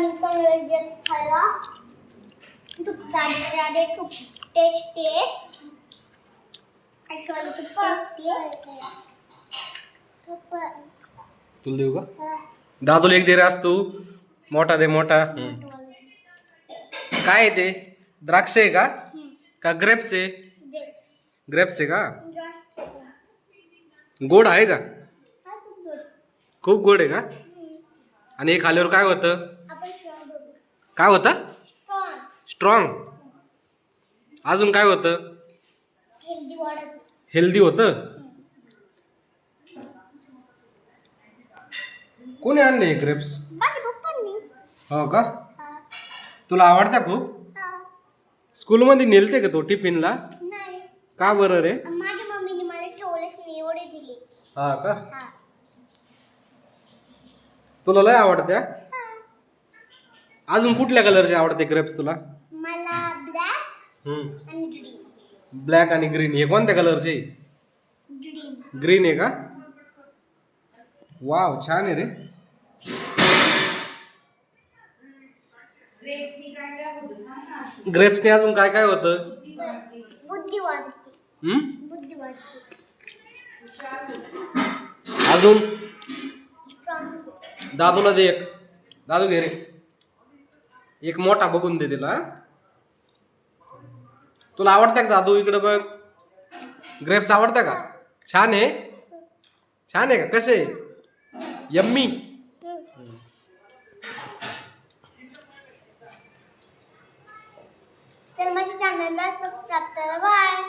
मी चांगलं खूप खूप टेस्टी आहे तुला देऊ का? दादूला एक दे रे आज तू. मोठा दे मोठा. काय आहे ते? द्राक्ष आहे का? का ग्रेप्स आहे? ग्रेप्स आहे का? गोड आहे का? खूप गोड. आहे का? आणि हे खाल्यावर काय होतं? काय होतं? स्ट्रॉंग अजून काय होतं? हेल्दी होतं? कोणी आणले ग्रेप्स पप्पांनी. हो का? तुला आवडता खूप? स्कूलमध्ये नेलते का तो टिफिनला? नाही. का बरं रे? माझ्या मम्मीने मला ठेवलेच नाही एवढे दिले. हा का? तुला लय आवडत्या? अजून कुठल्या कलरचे आवडते ग्रेप्स तुला? मला ब्लॅक आणि ड्रीम ब्लॅक आणि ग्रीन हे कोणत्या कलरचे? ड्रीम ग्रीन आहे का? वाव छान आहे रे. ग्रेप्सने अजून काय काय होतं? बुद्धी वाढते हम्म? बुद्धी वाढते अजून? स्ट्रॉंग दादूला दे एक. दादू घे रे. एक मोठा बघून दे तिला. तुला आवडतं का दादू? इकडे बघ. ग्रेप्स आवडतं का? छान आहे. छान आहे का? कसे यम्मी. तर माझ्या चॅनलला सबस्क्राईब करा. बाय